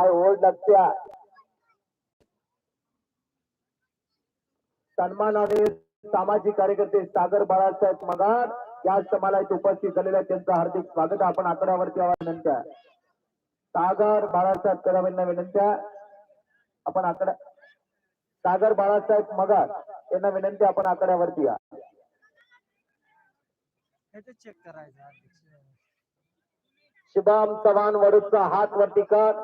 काय ओढ लागत्या सन्मानाने सामाजिक कार्यकर्ते सागर बाळासाहेब मगार या समालात उपस्थित झालेल्या त्यांचं हार्दिक स्वागत. आपण आकड्यावरती यावं विनंती आहे. सागर बाळासाहेब कदम विनंती. आपण आकडा सागर बाळासाहेब मगार यांना विनंती आपण आकड्यावरती या चेक करायचं शुभम चव्हाण वडूचा हात वरती कर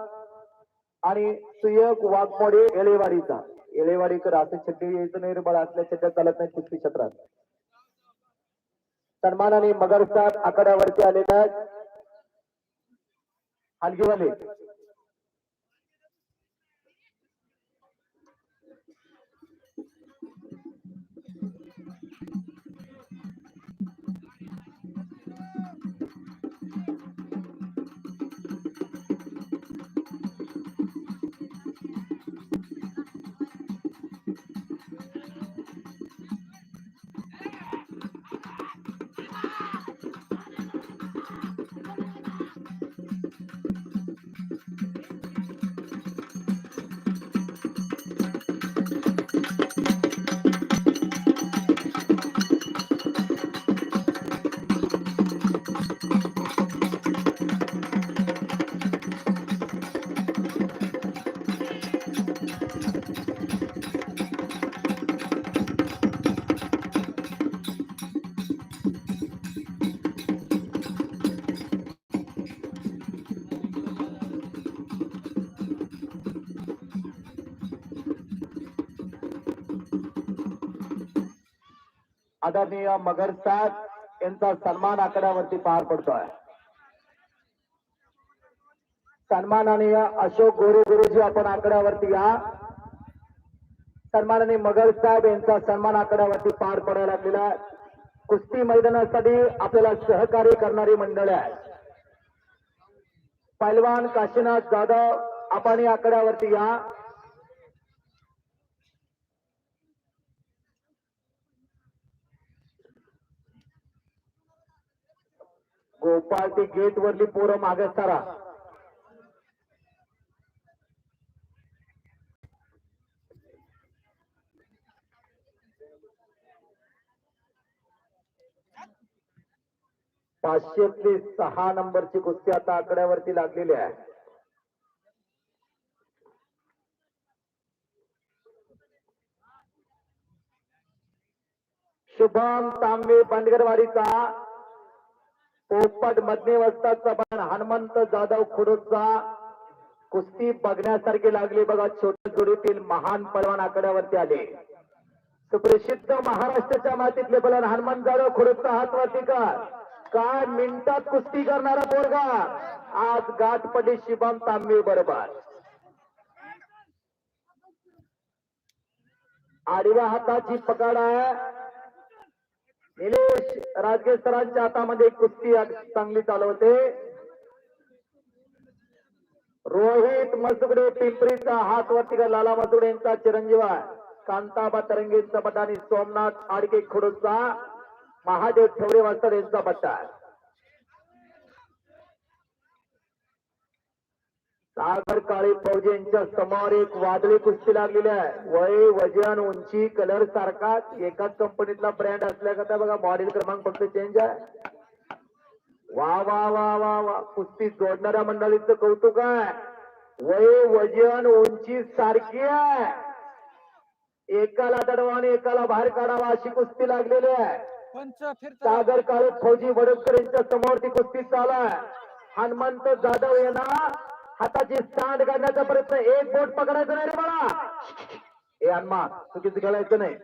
आणि सुयक वाघमोडे एलेवाडीचा एलेवाडीकर असं छड्डी यायचं नाही रे असल्या छड्ड्यात चालत नाही कुस्ती क्षेत्रात. सन्मानाने मगरसाद आखाड्यावरती आलेल्या हलगीवाले. आदरणीय मगर साहेब यांचा सन्मान आकड्यावरती पार पडतोय. सन्माननीय अशोक गोरे गुरुजी आपण आकड्यावरती या. सन्माननीय मगर साहेब यांचा सन्मान आकड्यावरती पार पडायला लागलेला आहे. कुस्ती मैदानासाठी आपल्याला सहकार्य करणारी मंडळे आहेत. पैलवान काशीनाथ जाधव आपण या आकड्यावरती या. गोपाळ ती गेट वरली पोरं मागे सारा. पाचशेतली सहा नंबरची कुस्ती आता आकड्यावरती लागलेली आहे. शुभम तांबे पांडगरवाडीचा पोपट मधने पण हनुमंत जाधव खुडूचा कुस्ती बघण्यासारखी लागली बघा छोट्या जोडीतील महान पलवान आकड्यावरती आले. सुप्रसिद्ध महाराष्ट्राच्या मातीतले पलवान हनुमंत जाधव खुडूचा हात वरती कर. काय मिनिटात कुस्ती करणारा पोरगा. आज गाठपटी शिवम तांबे बरोबर. आडव्या हाताची पकड आहे. निलेश राजगे सरांच्या हातामध्ये कुस्ती चांगली चालवते. रोहित मसुगडे पिंपरीचा हात वरती लाला मसुगडे यांचा चिरंजीव आहे कांताबा तरंगेंचा पट्टा आणि सोमनाथ आडके खुडूचा महादेव ठेवरे वाजता यांचा पट्टा आहे सागर काळे फौजे यांच्या समोर एक वादळी कुस्ती लागलेली आहे. वय वजन उंची कलर सारखाच एकाच कंपनीतला ब्रँड असल्याकरता बघा मॉडेल क्रमांक फक्त चेंज आहे. वा वा वा वा वा. कुस्ती जोडणाऱ्या मंडळीचं कौतुक आहे. वय वजन उंची सारखी आहे. एकाला दडवा आणि एकाला बाहेर काढावा अशी कुस्ती लागलेली आहे. सागर काळे फौजी वडोदकर यांच्या समोर ती कुस्ती चालू आहे. हनुमंत जाधव यांना हाताची स्टांड काढण्याचा प्रयत्न. एक बोट पकडायचं नाही रे मला हे हनुमा चुकीचं खेळायचं नाही.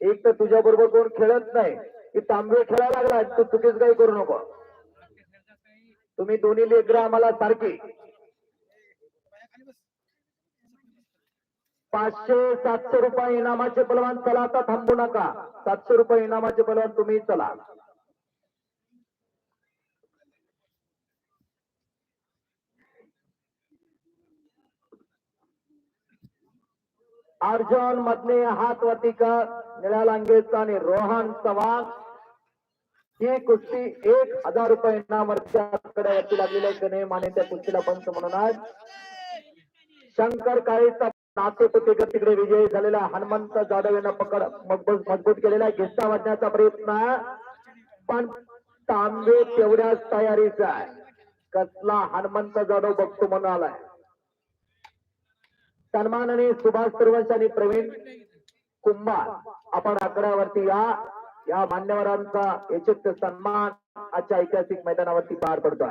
एक तर तुझ्या बरोबर कोण खेळत नाही. की तांबे खेळायला लागला तू चुकीच काही करू नको. तुम्ही दोन्ही लेकरं आम्हाला सारखी. पाचशे सातशे रुपये इनामाचे पलवान चला आता थांबू नका. सातशे रुपये इनामाचे पलवान तुम्ही चला. अर्जुन मधले हात वतीकर निळ्या लांगेचा आणि रोहन चव्हाण. ही कुस्ती एक हजार रुपये इनामाच्या वरती लागलेल्या गणे माने त्या कुस्तीला पंच म्हणून आहेत शंकर काळेचा नातेपुतेकर तिकडे विजयी झालेला हनुमंत जाधव यांना पकड मजबूत मजबूत केलेला घेता वाटण्याचा प्रयत्न. पण तांबे तेवढ्याच तयारीचा आहे. कसला हनुमंत जाधव बघतो म्हणून आलाय सुभाष सुरवंश आणि प्रवीण कुंभार. आपण आकड्यावरती या. या मान्यवरांचा यशस्वी सन्मान आजच्या ऐतिहासिक मैदानावरती पार पडतोय.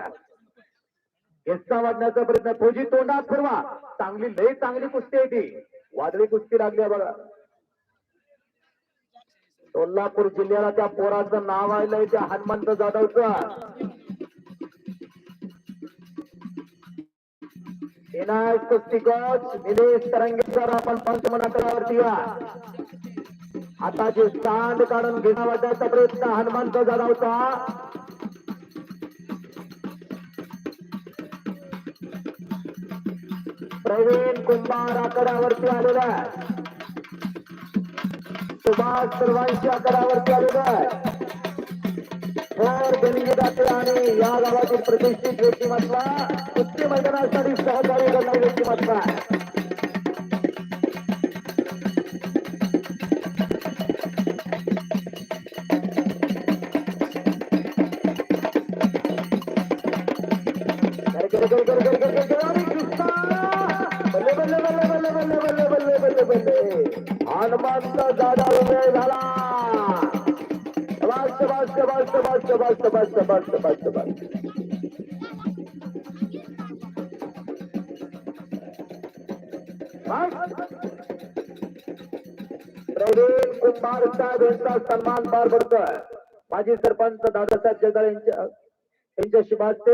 हिस्सा वाढण्याचा प्रयत्न. फौजी तोंडात फिरवा. चांगली लय चांगली कुस्ती आहे ती. वादळी कुस्ती लागली आहे बघा. कोल्हापूर जिल्ह्याला त्या पोराचं नाव आलंय त्या हनुमंत जाधवचं. विनायक कुस्ती कोच निलेश तरंगेकर आपण पंचमनाकरावरती या. आता जे सांड काढून घेणं वाटायचा प्रयत्न हनुमंत जाधवचा प्रवीण कुंभार आकड्यावरती आलेला आहे. सुभाष सर्वांशी आकड्यावरती आलेला आहे. और जमिनीचा आणि या गावातील प्रतिष्ठित व्यक्तिमत्व कुस्ती मैदानासाठी सहकार्य करणारे व्यक्तिमत्व हनुमंत दादा उभे झाला प्रवीण कुंभार साहेब यांचा सन्मान पार पडतोय माजी सरपंच दादासाहेब जगदाळ यांच्या यांच्या शुभास्ते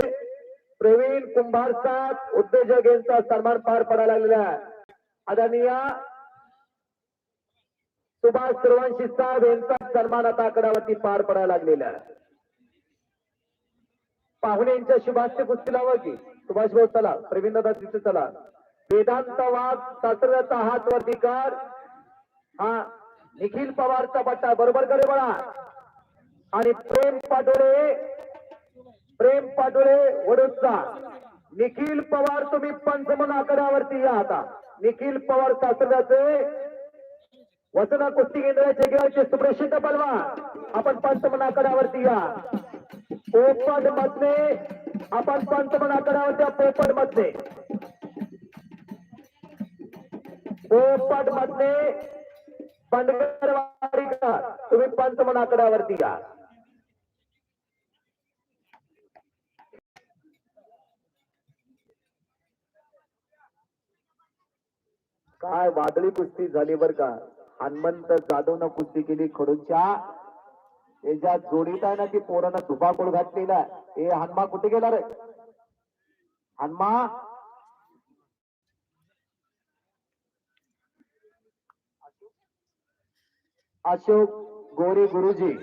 प्रवीण कुंभार साहेब उद्योजक यांचा सन्मान पार पडायला लागलेला आहे. आदरणीय सुभाष सर्वांशी साहेब यांचा सन्मान आता आकड्यावरती पार पडायला लागलेला आहे. पाहुण्यांच्या शुभाष्य कुस्ती लावा की. सुभाष भाऊ चला. प्रवीण दादा तिथे चला. वेदांतवाद वाघ हात वरती कर. हा निखिल पवारचा पट्टा बरोबर करे बळा. आणि प्रेम पाटोळे प्रेम पाटोळे वडोदचा निखिल पवार तुम्ही पंचमन आकड्यावरती या आता. निखिल पवार सासऱ्याचे वसना कुस्ती केंद्राचे गेवचे सुप्रसिद्ध बलवा आपण पंचमन आकड्यावरती या. पोपट मधने आपण पंचमन आकड्यावरती पोपट मधने. पोपट मधने पंढरवाडी का तुम्ही पंचमन आकड्यावरती या. काय वादळी कुस्ती झाली बर का? हनुमंत जाधवनं कुस्ती केली खडूच्या. याच्या जोडीत आहे ना ती पोरानं धुपाकोड घातलेला हे हनुमा कुठे गेला रे? हनुमा? अशोक गोरे गुरुजी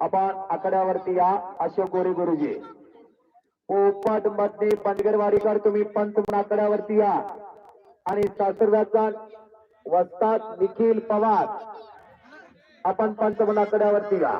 आपण आकड्यावरती या अशोक गोरे गुरुजी. पोपटमध्ये पंडगरवाडीकर तुम्ही पंत तुम्ही आकड्यावरती या. आणि सासरदाचा वस्ताद निखिल पवार. आपण पंत या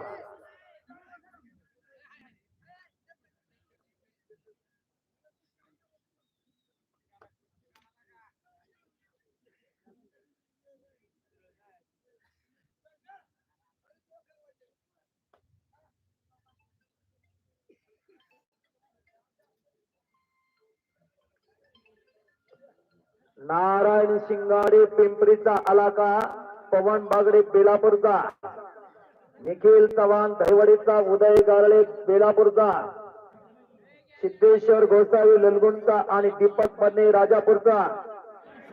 नारायण शिंगाडे पिंपरीचा आलाका पवन बागडे बेलापूरचा. निखिल चव्हाण दहिवडीचा उदय गारळे बेलापूरचा. सिद्धेश्वर गोसावी ललगुणचा आणि दीपक मने राजापूरचा.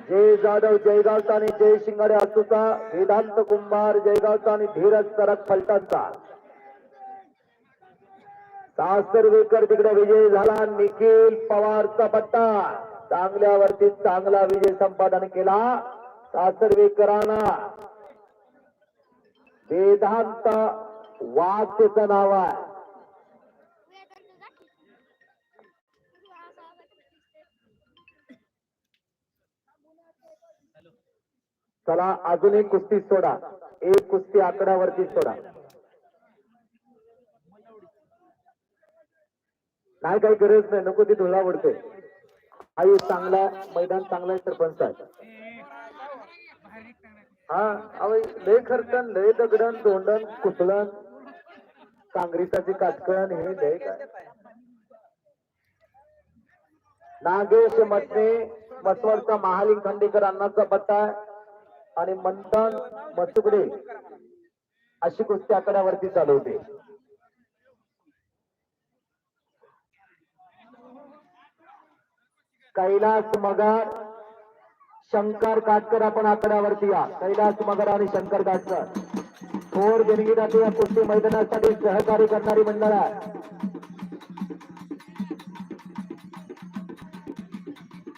जय जाधव जयगावचा आणि जय शिंगाडे आसूचा वेदांत कुंभार जयगावचा आणि धीरज सरक फलटणचा सासरवेकर तिकडे विजय झाला निखिल पवारचा पट्टा. चांगल्यावरती चांगला विजय संपादन केला. सासरवेकरांना वेदांत वाघ नाव आहे. चला अजून एक कुस्ती सोडा. एक कुस्ती आकड्यावरती सोडा. नाही काही गरज नाही. नको ती धुळा उडते आई चांगला मैदान चांगला आहे सरपंच आहे हा अहो लय खर्चन लय दगडन दोंडन कुसलन काँग्रेसाची काटकळण हे लय काय. नागेश मटणे मसवडचा महालिंग खांडेकर अण्णाचा पत्ता आणि मंथन मसुगडे अशी कुस्ती आकड्यावरती चालवते कैलास मगर शंकर काटकर आपण आकड्यावरती या. कैलास मगर आणि शंकर काटकर. थोर देणगी या कुस्ती मैदानासाठी सहकार्य करणारी मंडळ आहे.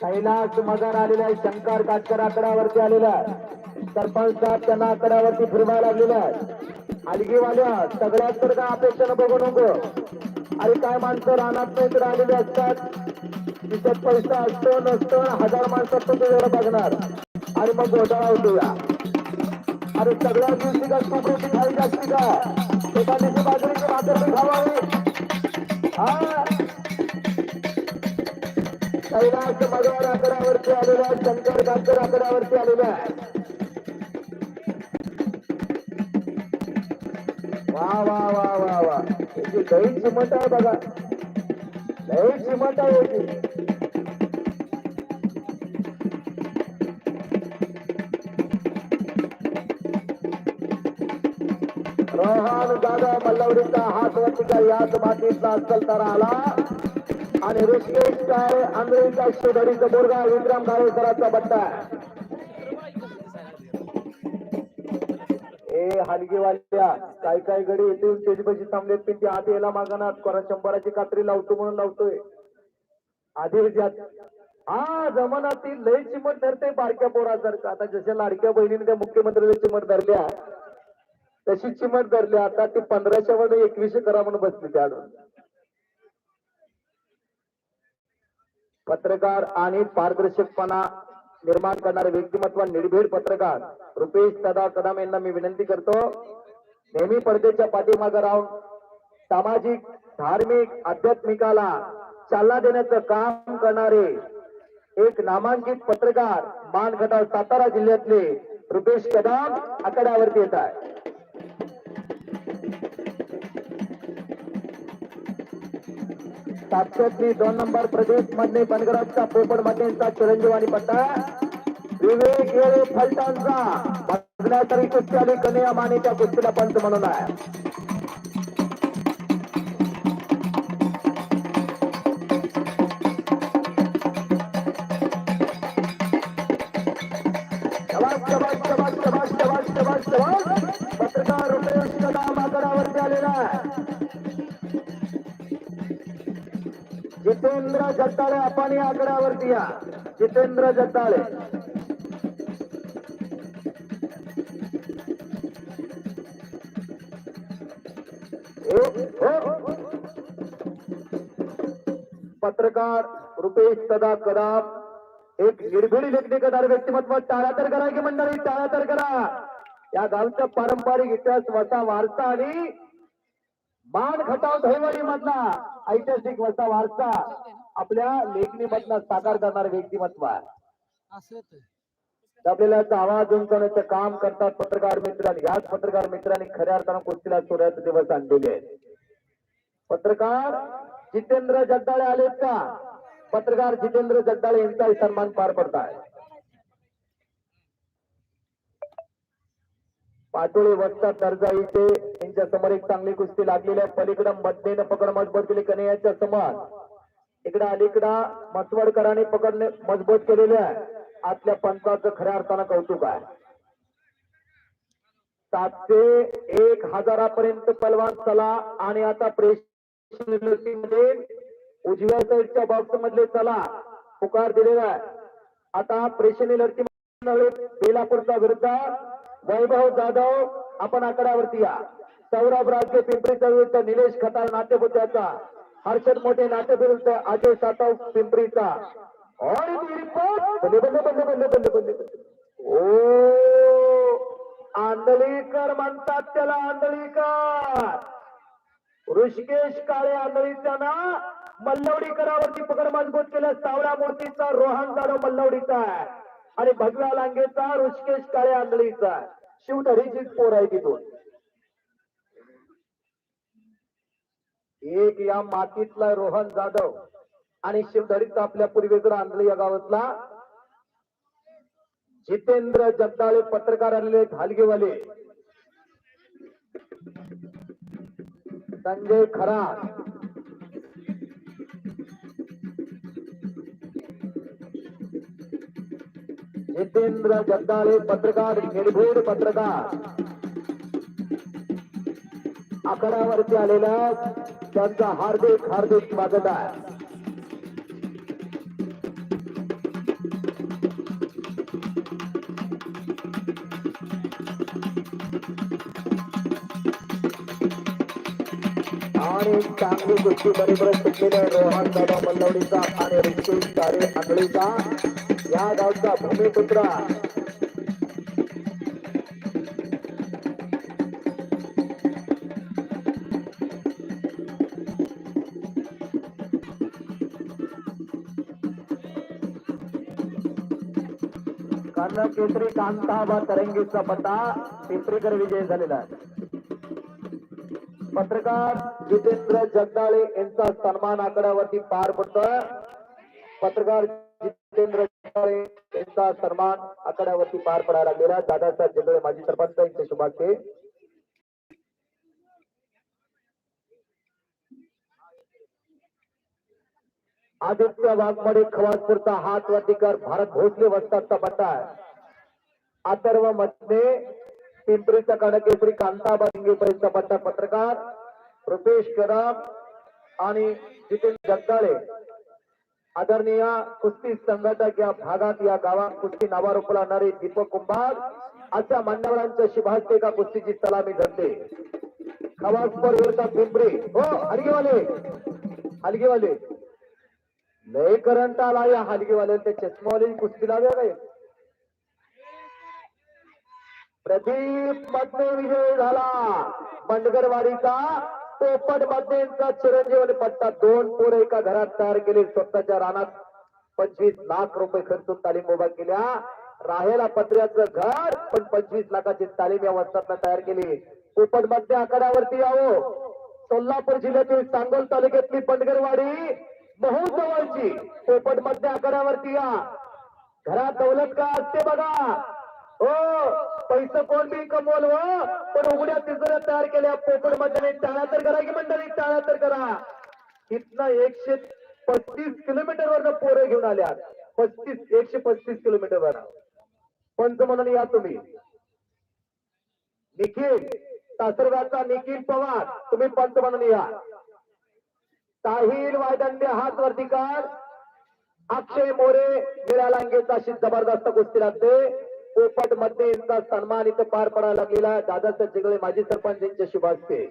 कैलास मगर आलेला आहे. शंकर काटकर आकड्यावरती आलेला आहे. सरपंच साहेब त्यांना आकड्यावरती फिरवायला लागलेला आहे. अलगीवाल्या सगळ्यात तर काय अपेक्षा बघू नको. अरे काय माणसं रानात नाही तर आलेले असतात. तिच्यात पैसा असतो नसतो हजार माणसं तो तुझ्याकडे बघणार. आणि मग घोटाळा होतो या अरे सगळ्या दिवशी का सुखरूपी खायची जास्ती का? एका दिवशी बाजरीची भाकर बी खावावी. हा? कैलास मगवार आकड्यावरती आलेला आहे शंकर गांकर आकड्यावरती आलेला. आहे वा वा वा वा वा. त्याची लई चिमट आहे बघा. लई चिमट आहे रोहन दादा मल्लवडीचा हात वरतीचा याच मातीतला अस्सल तर आला आणि ऋषिकेश काय आंधळीचा शिवधरीचा दुर्गा विक्रम गाळेकरांचा बट्टा. आहे. ए हलगीवाल्या काय काय गडी येते त्याची पैसे थांबलेत पण ते आधी यायला मागणार कोणा शंभराची कात्री लावतो म्हणून लावतोय. आधी हा जमानातील लय चिमट धरते बारक्या पोरासारखं. आता जशा लाडक्या बहिणीने त्या मुख्यमंत्र्याला चिमट धरल्या तशी चिमट धरली. आता ती पंधराशे वर एकवीसशे करा म्हणून बसली त्या पत्रकार आणि पारदर्शकपणा निर्माण करणारे व्यक्तिमत्व निर्भीड पत्रकार. रुपेश दादा कदम यांना मी विनंती करतो नेहमी पडद्याच्या पाठीमागे राहून सामाजिक धार्मिक आध्यात्मिकाला चालना देण्याचं काम करणारे एक नामांकित पत्रकार मानगटाव सातारा जिल्ह्यातले रुपेश कदम आकड्यावरती येत आहे. सातशे दोन नंबर प्रदेशमध्ये बनगराजचा पोपट मध्येचा चिरंजीवानी पट्टा. विवेक येळे फलटांचा बघण्यातरी कुस्ती आली कन्या मानेच्या कुस्तीला पंच म्हणून आहे. पत्रकार आलेला आहे. जितेंद्र जगताळे आपण या आकड्यावरती या. जितेंद्र जगताळे पत्रकार रुपेश सदा कदम एक निर्भीड करणारे व्यक्तिमत्व टाळा तर करा की मंडळी टाळा तर करा. या गावचा पारंपरिक इतिहास वसा वारसा आणि मान खटाव धैवाडी मधला ऐतिहासिक वसा वारसा आपल्या लेखणी मधला साकार करणारे व्यक्तिमत्व आहे. आपल्याला आवाज उंचवण्याचं काम करतात पत्रकार मित्रांनी याच पत्रकार मित्रांनी खऱ्या अर्थानं कुस्तीला सोडायचे दिवस आणलेले आहेत. पत्रकार जितेंद्र जगदाळे आलेत का? पत्रकार जितेंद्र जगदाळे यांचाही सन्मान पार पडताय. पाटोळे वस्ता दर्जा इथे यांच्या समोर एक चांगली कुस्ती लागलेली आहे. पलीकडं मधनेनं पकड मजबूत केली कन्हैयाच्या समोर. इकडं अलीकडा मसवडकरांनी पकडणे मजबूत केलेले आहे. आतल्या पंचाचं खऱ्या अर्थानं कौतुक आहे. सातशे एक हजारापर्यंत पलवान चला आणि आता प्रेस मध्ये उजव्या साईडच्या बॉक्स मधले चला पुकार दिलेला आहे. आता प्रेक्षणीय लढती बेलापूरचा विरुद्ध वैभव जाधव आपण आकड्यावरती या. सौरभ राजे पिंपरीचा विरुद्ध निलेश खताळ नाट्यपुत्याचा हर्षद मोठे नाट्यविरुद्ध अजय सातव पिंपरीचा. ओ आंधळीकर म्हणतात त्याला आंधळीकर. ऋषिकेश काळे आंधळीचा ना मल्लवडी पकड मजबूत केलं. सावळा मूर्तीचा रोहन जाधव मल्लवडीचा आहे. आणि भगव्या लांगेचा ऋषिकेश काळे आंधळीचा आहे. शिवधरीचीच पोर आहे तिथून. एक या मातीतला रोहन जाधव आणि शिवधरीचा आपल्या पूर्वेकडे आंधळी या गावातला जितेंद्र जगदाळे पत्रकार आलेले हलगेवाले. संजय खरा. जितेंद्र जगदाळे पत्रकार निर्भीड पत्रकार. आकड्यावरती आलेला त्यांचा हार्दिक हार्दिक स्वागत आहे. आणि चांगली गोष्टी बरोबर सुटलेल्या रोहन दादा मल्लवडीचा आणि ऋषिकेश तारे आंगळीचा या गावचा भूमिपुत्र. कर्ण केसरी कांताबा तरंगीचा पट्टा पिंपरीकर विजय झालेला आहे. पत्रकार जितेंद्र जगदाळे यांचा सन्मान आकड्यावरती पार पडतोय. पत्रकार जितेंद्र जगदाळे यांचा सन्मान आकड्यावरती पार पडायला लागलेला दादासाहेब जगदाळे, माजी सरपंच यांचे शुभाशय आदित्य वाघमडे खवासपूरचा हात वरतीकर भारत भोसले वस्तादचा पट्टा आहे. अथर्व मध्ये पिंपरीचा कडकेसरी कांताबा पर्यंत पट्टा पत्रकार रुपेश कदम आणि जितेंद्र जगदाळे. आदरणीय कुस्ती संघटक या भागात या गावात कुस्ती नावारूप आणणारे दीपक कुंभार अशा मान्यवरांच्या शिभास्ते का कुस्तीची सलामी धरते. खवासपर विरुद्ध पिंपरी. हो हलगेवाले. हलगेवाले. लय करंट आला या हलगेवाल्यांच्या चष्मावाले कुस्ती लावल्या काय प्रदीपमध्ये विजय झाला. बंडगरवाडीचा पोपट मध्येचा चिरंजीवन पट्टा दोन पोर एका घरात तयार केले. स्वतःच्या रानात पंचवीस लाख रुपये खर्चून तालीम उभा केल्या. राहेला पत्र्याचं घर पण पंचवीस लाखाची तालीम या वस्तातनं तयार केली. पोपटमध्ये आकड्यावरती यावं. सोलापूर जिल्ह्यातील सांगोल तालुक्यातली पंडगरवाडी महोत्सवाची जवळची. पोपटमध्ये आकड्यावरती या. घरात दौलत का? असते बघा. हो. पैसे कोण बी कमवल पण उघड्या तिजोऱ्या तयार केल्या पोपटमध्ये टाळा तर करा की मंडळी टाळा तर करा. इथनं एकशे पस्तीस किलोमीटर वर पोरं घेऊन आल्या. पस्तीस एकशे पस्तीस किलोमीटर वर. पंच म्हणून या तुम्ही. निखिल सासरगावचा निखिल पवार तुम्ही पंच म्हणून या. साहिल वायदंडे हात वरती काढ अक्षय मोरे निळ्या लांगेचा अशी जबरदस्त कुस्ती लागते. पोपटमध्ये यांचा सन्मान इथं पार पडायला गेला. दादासाहेब जिगळे माजी सरपंच यांच्या शुभास्ते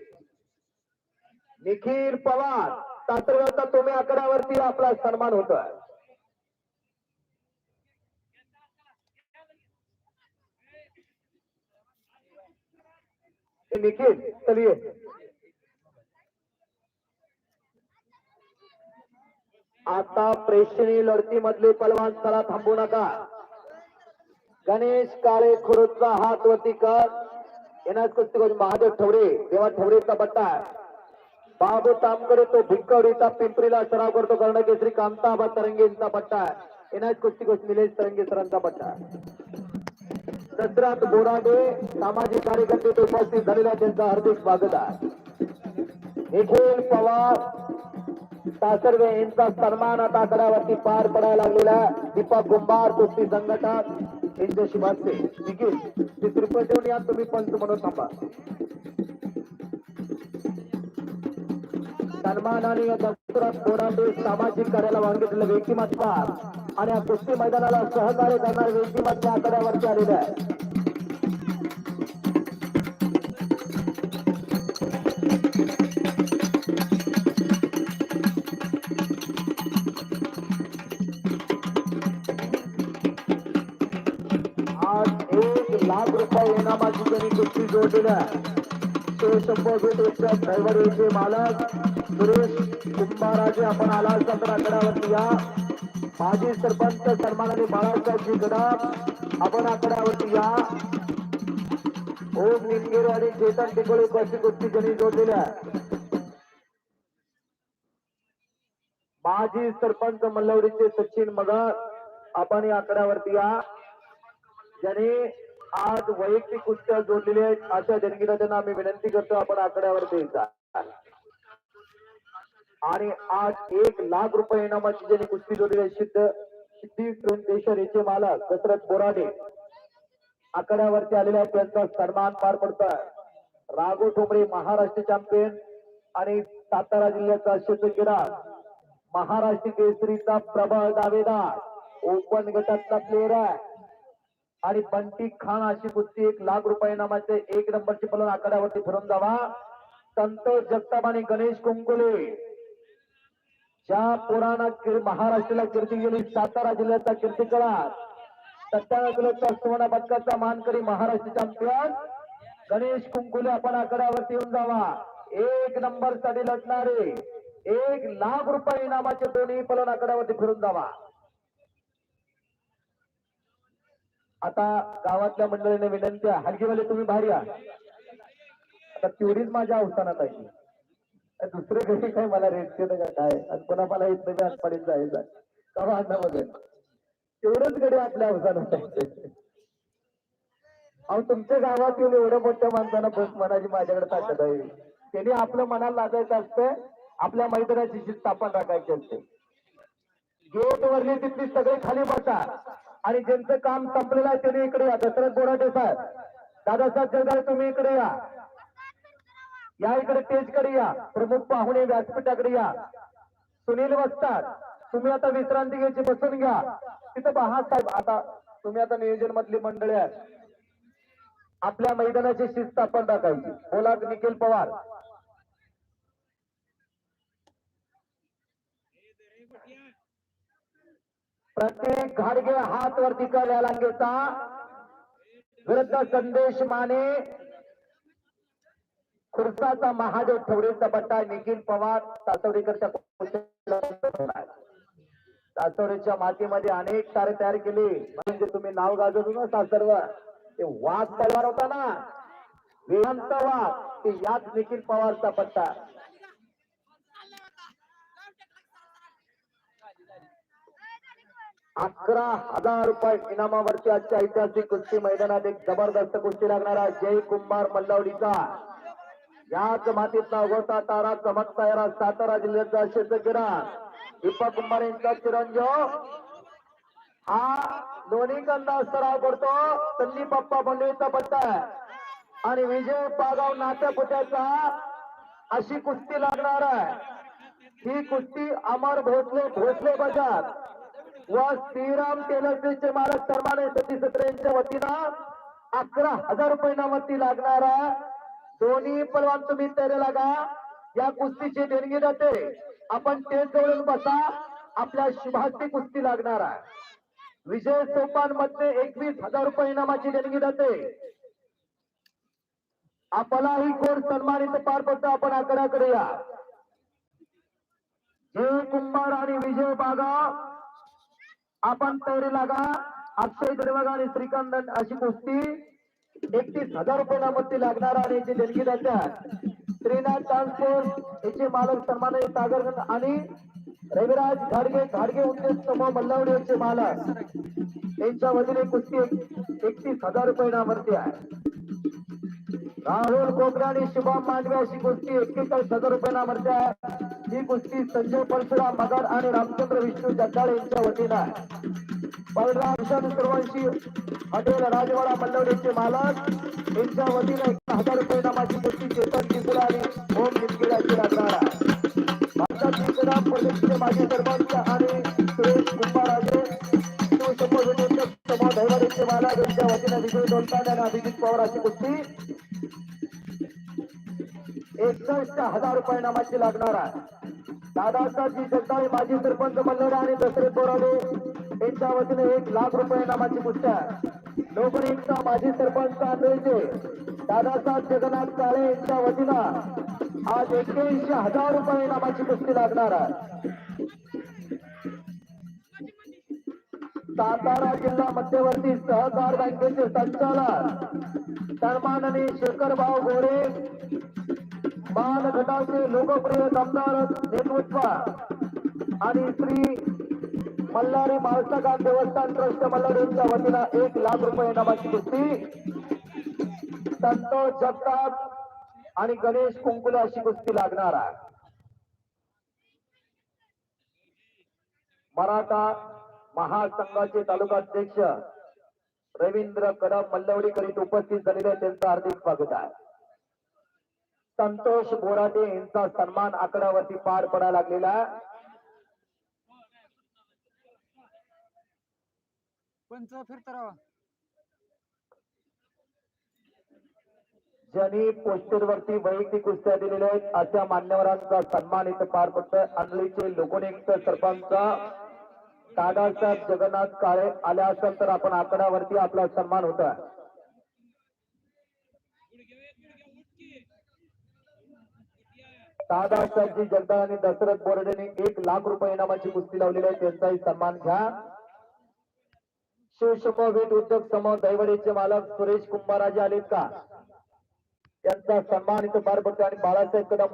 निखिल पवार तात्रगावचा तुम्ही आकड्यावरती आपला सन्मान होतोय. निखिल चलिए आता प्रेक्षणीय लढती मधले पलवान चला थांबू नका. गणेश काळे खुरुचा हात वरती कर. येणार कुस्ती करून महादेव ठवरे देवा ठवरेचा पट्टा बाबू तामकडे तो भिक्कवडीचा पिंपरीला सराव करतो कर्ण केसरी कांताबा तरंगेंचा पट्टा येणार कुस्ती कोच निलेश तरंगे सरांचा पट्टा दसरात बोराडे सामाजिक कार्यकर्ते उपस्थित झालेला त्यांचा हार्दिक स्वागत आहे. निखिल पवार सासरवे यांचा सन्मान आता आकड्यावरती पार पडायला लागलेला दीपक गुंबार कुस्ती संघटात संघटक यांच्याशी वाचते निखिल तीस रुपये देऊन या तुम्ही पंच म्हणून थांबा. सन्मान आणि दसरात सामाजिक कार्याला वांगितलेलं व्यक्तिमत्व आणि या कुस्ती मैदानाला सहकार्य करणारे व्यक्तिमत्व आकड्यावरती आलेलं आहे आज एक लाख रुपये इनामाची त्यांनी कुस्ती जोडलेल्या आहे. ते शंभर ड्रायव्हरचे मालक सुरेश कुंभाराजे आपण आला असाल तर आकड्यावरती या. माजी सरपंच सन्मानाने बाळासाहेबजी गडाप आपण आकड्यावरती या. ओम निमगेरे आणि चेतन टिकोळे कशी गोष्टी त्यांनी जोडलेल्या माजी सरपंच मल्लवडीचे सचिन मगर आपण या आकड्यावरती या. ज्याने आज वैयक्तिक कुस्त्या जोडलेले आहेत अशा देणगीला आम्ही विनंती करतो आपण आकड्यावर द्यायचा आणि आज एक लाख रुपये इनामाची ज्यांनी कुस्ती जोडलेली आहे सिद्ध सिद्धी देशर याचे मालक दशरथ बोराडे आकड्यावरती आलेल्या त्यांचा सन्मान पार पडतोय. राघो ठोंबरे महाराष्ट्र चॅम्पियन आणि सातारा जिल्ह्याचा शेतकिरा महाराष्ट्र केसरीचा प्रबळ दावेदार. ओपन गटातला प्लेअर आहे. आणि बंटी खान अशी कुस्ती एक लाख रुपये नामाचे एक नंबरची पलन आखाड्यावरती फिरून जावा. संतोष जगताप आणि गणेश कुंकुले. ज्या पुराणात महाराष्ट्राला कीर्ती गेली सातारा जिल्ह्याचा कीर्तिकळा सत्तावन्न किलोचा सुवर्ण पदकाचा मानकरी महाराष्ट्र चॅम्पियन गणेश कुंकुले आपण आकड्यावरती येऊन जावा. एक नंबरसाठी लढणारे एक लाख रुपये इनामाचे दोन्ही पलन आकड्यावरती फिरून जावा. आता गावातल्या मंडळीने विनंती आहे हलगीवाले तुम्ही बाहेर या. आता तेवढीच माझ्या अवसानात आहे दुसरे घरी काय मला रेट देतं का काय? आणि पुन्हा मला इथं बी आठवडीत जायचं आहे. का भांडणामध्ये तेवढंच गडी आपल्या अवसानात आहे. अहो तुमच्या गावात येऊन एवढ्या मोठ्या माणसांना बस मनाची माझ्याकडे ताकद आहे. त्यांनी आपलं मनाला लागायचं असतं आपल्या मैदानाची शिस्त आपण राखायची असते. गेट वरली तिथली सगळे खाली बसा. आणि ज्यांचं काम संपलेलं आहे त्यांनी इकडे या. दशरथ बोराटे साहेब दादासाहेब जगदाळे तुम्ही इकडे या. या इकडे स्टेजकडे या. प्रमुख पाहुणे व्यासपीठाकडे या. सुनील वस्ताद तुम्ही आता विश्रांती घ्यायची बसून घ्या. तिथं पहा साहेब आता तुम्ही आता नियोजन मधली मंडळी आहेत. आपल्या मैदानाची शिस्त आपण टाकायची बोला निखिल पवार. प्रत्येक घाडगे हात वरती करल्या लांगेचा. विरुद्ध संदेश माने. खुर्साचा महादेव ठवरेचा पट्टा निखिल पवार सासवडीकरच्या सासवडीच्या मातीमध्ये अनेक तारे तयार केले. म्हणजे तुम्ही नाव गाजवतो ना सासरव ते वाद तलवार होता ना. वेदांत वाद ते याच निखिल पवारचा पट्टा अकरा हजार रुपये इनामावरची आजच्या ऐतिहासिक कुस्ती मैदानात एक जबरदस्त कुस्ती लागणारा जय कुंभार मल्लावडीचा. याच मातीत उगवता तारा चमकता यारा सातारा जिल्ह्याचा शेतकिरा दीपक कुंभार यांचा चिरंजीव. हा दोन्ही कंदा सराव करतो. संदीप बाप्पा बंडेचा पट्टा आणि विजय पागाव नात्या पुत्याचा अशी कुस्ती लागणार आहे. ही कुस्ती अमर भोसले भोसले बाजार. व श्रीराम टेलर्सचे मालक सन्माने सती सत्रे यांच्या वतीनं अकरा हजार रुपये नामती लागणार दोन्ही पलवान तुम्ही तयारी लागा. या कुस्तीची देणगी जाते आपण तेच जवळून बसा. आपल्या शुभाची कुस्ती लागणार आहे. विजय सोपानमध्ये एकवीस हजार रुपये इनामाची देणगी जाते आपलाही कोण सन्मानित पार पडतो. आपण आकड्याकडे या जय कुंभार आणि विजय बागा. आपण तयारी लागा. अक्षय दरवागा आणि श्रीकांत अशी कुस्ती. एकतीस हजार रुपये नामती लागणार आणि याची देणगी देतात श्रीनाथ ट्रान्सपोर्ट याचे मालक सन्मान सागर आणि रविराज घाडगे घाडगे उद्योग समूह मल्लावडे यांचे मालक. यांच्या वतीने कुस्ती एकतीस हजार रुपये नामती आहे. राहुल कोकरे आणि शुभम मांडवे अशी कुस्ती एक्केचाळीस हजार रुपयाला नामती आहे ही कुस्ती संजय परशुराम मगर आणि रामचंद्र विष्णू जगदाळे यांच्या वतीनं आहे. बलराम विशाल सर्वांशी हॉटेल राजवाडा मल्लवडीचे मालक. यांच्या वतीने एक हजार रुपये नामाची कुस्ती चेतन जिंकला आणि ओम निमगिराची लागणार आहे. भारतात क्रीडा प्रदेशचे माजी सरपंच आणि सुरेश कुंभाराजे. शिवशंभर विजय समूह दैवतेचे मालक यांच्या वतीने विजय दोलताने आणि अभिजित पवार अशी कुस्ती. एकसष्ट हजार रुपये नामाची लागणार आहे. दादासाहेबजी जगदाळे माजी सरपंच मल्हार आणि दसरे बोराडे यांच्या वतीने एक लाख रुपये नामाची कुस्ती आहे. लोकरीचा माजी सरपंच आंधळीचे दादासाहेब जगन्नाथ काळे यांच्या वतीनं आज एक्क्याऐंशी हजार रुपये नामाची कुस्ती लागणार आहे. सातारा जिल्हा मध्यवर्ती सहकार बँकेचे संचालक सन्माननीय शेखरभाऊ गोरे बाल गटाचे लोकप्रिय दमदार नेतृत्व आणि श्री मल्हारी महाराष्ट्रकांत देवस्थान ट्रस्ट मल्हारी यांच्या वतीनं एक लाख रुपये इनामाची कुस्ती संतोष जगताप आणि गणेश कुंकुले अशी कुस्ती लागणार आहे. मराठा महासंघाचे तालुकाध्यक्ष रवींद्र कदम मल्लवडीकर इथे उपस्थित झालेले त्यांचं हार्दिक स्वागत आहे. संतोष बोराटे यांचा सन्मान आकड्यावरती पार पडायला लागलेला ज्यांनी पोस्टरवरती वैयक्तिक कुस्त्या दिलेल्या आहेत अशा मान्यवरांचा सन्मान इथं पार पडतोय. अंधळीचे लोकनियुक्त सरपंच दादासाहेब जगन्नाथ काळे आले असेल तर आपण आकड्यावरती आपला सन्मान होता दादासाहेबजी जगदाळ आणि दशरथ बोर्डेने एक लाख रुपये इनामाची कुस्ती लावलेली आहे. त्यांचाही सन्मान घ्या. शिवशंभो वीट उद्योग समूह दैवडीचे मालक सुरेश कुंभाराजे आलेत का? त्यांचा सन्मान इथं पार पडतो आणि बाळासाहेब कदम